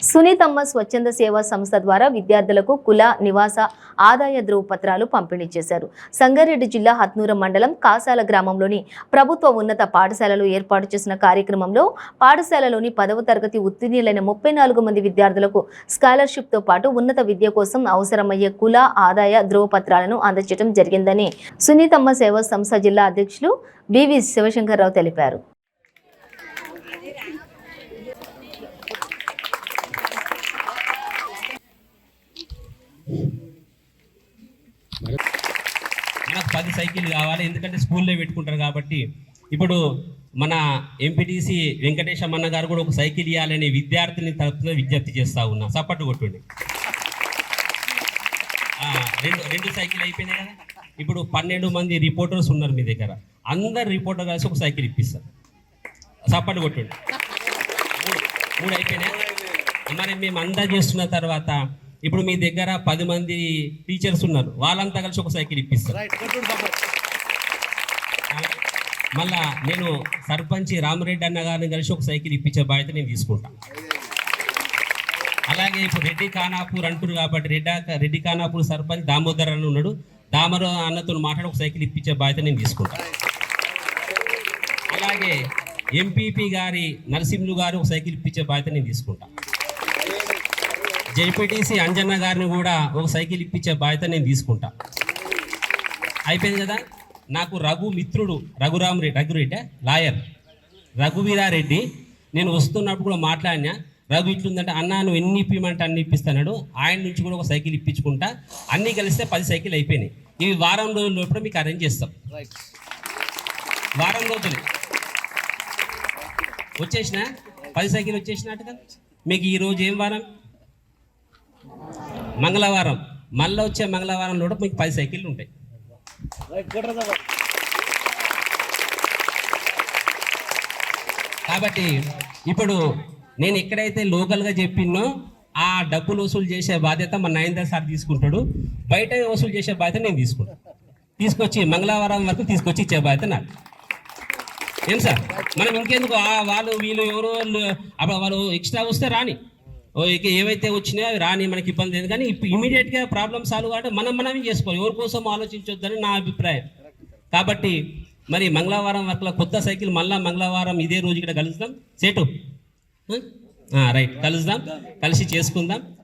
సునీతమ్మ స్వచ్ఛంద సేవా సంస్థ ద్వారా విద్యార్థులకు కుల నివాస ఆదాయ ధృవపత్రాలు పంపిణీ చేశారు. సంగారెడ్డి జిల్లా హత్నూర మండలం కాసాల గ్రామంలోని ప్రభుత్వ ఉన్నత పాఠశాలలో ఏర్పాటు చేసిన కార్యక్రమంలో పాఠశాలలోని పదవ తరగతి ఉత్తీర్ణులైన ముప్పై నాలుగు మంది విద్యార్థులకు స్కాలర్షిప్తో పాటు ఉన్నత విద్య కోసం అవసరమయ్యే కుల ఆదాయ ధృవపత్రాలను అందజేయడం జరిగిందని సునీతమ్మ సేవా సంస్థ జిల్లా అధ్యక్షులు బివి శివశంకర్రావు తెలిపారు నాకు పది సైకిల్ కావాలి. ఎందుకంటే స్కూల్లో పెట్టుకుంటారు కాబట్టి. ఇప్పుడు మన ఎంపీటీసీ వెంకటేశం అన్న గారు కూడా ఒక సైకిల్ ఇవ్వాలని విద్యార్థిని తరపున విజ్ఞప్తి చేస్తా ఉన్నా. సపట్టు కొట్టండి. రెండు రెండు సైకిల్ అయిపోయినాయి కదా. ఇప్పుడు పన్నెండు మంది రిపోర్టర్స్ ఉన్నారు మీ దగ్గర. అందరు రిపోర్టర్ కలిసి ఒక సైకిల్ ఇప్పిస్తారు. సపట్టు కొట్టండి. మూడు మూడు అయిపోయినాయి. మరి మేము అందా చేస్తున్న తర్వాత ఇప్పుడు మీ దగ్గర పది మంది టీచర్స్ ఉన్నారు. వాళ్ళంతా కలిసి ఒక సైకిల్ ఇప్పిస్తారు. మళ్ళా నేను సర్పంచ్ రామరెడ్డి అన్న గారిని కలిసి ఒక సైకిల్ ఇప్పించే బాధ్యత నేను తీసుకుంటా. అలాగే ఇప్పుడు రెడ్డి ఖానాపూర్ అంటారు కాబట్టి రెడ్డి రెడ్డి ఖానాపూర్ సర్పంచ్ దామోదర్ అని ఉన్నాడు. దామోదర్ అన్నతో మాట్లాడి ఒక సైకిల్ ఇప్పించే బాధ్యత నేను తీసుకుంటా. అలాగే ఎంపీపీ గారి నరసింహులు గారు ఒక సైకిల్ ఇప్పించే బాధ్యత నేను తీసుకుంటా. జెడ్పీటీసీ అంజన్న గారిని కూడా ఒక సైకిల్ ఇప్పించే బాధ్యత నేను తీసుకుంటా. అయిపోయింది కదా? నాకు రఘు మిత్రుడు రఘురామ్ రెడ్డి రఘురెడ్డి లాయర్ రఘువీరారెడ్డి నేను వస్తున్నప్పుడు కూడా మాట్లాడినా రఘు ఇట్లుందంటే అన్న నువ్వు ఎన్ని ఇప్పిమంటే అన్ని ఇప్పిస్తాడు ఆయన నుంచి కూడా ఒక సైకిల్ ఇప్పించుకుంటా. అన్నీ కలిస్తే పది సైకిల్ అయిపోయినాయి. ఇవి వారం రోజుల లోపల మీకు అరేంజ్ చేస్తాం. వారం రోజులు. వచ్చేసిన? పది సైకిల్ వచ్చేసినట్టుగా? మీకు ఈ రోజు ఏం వారం? మంగళవారం. మళ్ళీ వచ్చే మంగళవారం కూడా మీకు పది సైకిళ్ళు ఉంటాయి. కాబట్టి ఇప్పుడు నేను ఎక్కడైతే లోకల్గా చెప్పినో ఆ డబ్బులు వసూలు చేసే బాధ్యత మా నరేందర్ సార్ తీసుకుంటాడు. బయట వసూలు చేసే బాధ్యత నేను తీసుకుంటాను తీసుకొచ్చి మంగళవారం వరకు తీసుకొచ్చి ఇచ్చే బాధ్యత నాకు ఏం సార్? మనం ఇంకెందుకు? వాళ్ళు వీళ్ళు ఎవరో వాళ్ళు అప్పుడు వాళ్ళు ఎక్స్ట్రా వస్తే రాని. ఇక ఏవైతే వచ్చినాయో అవి రాని మనకి ఇబ్బంది లేదు. కానీ ఇప్పుడు ఇమీడియట్గా ప్రాబ్లమ్ సాల్వ్ కాబట్టి మనం మనమే చేసుకోవాలి. ఎవరి కోసం ఆలోచించొద్దని నా అభిప్రాయం. కాబట్టి మరి మంగళవారం వరకు కొత్త సైకిల్ మళ్ళా మంగళవారం ఇదే రోజు ఇక్కడ కలుద్దాం. సేటు. రైట్. కలుద్దాం. కలిసి చేసుకుందాం.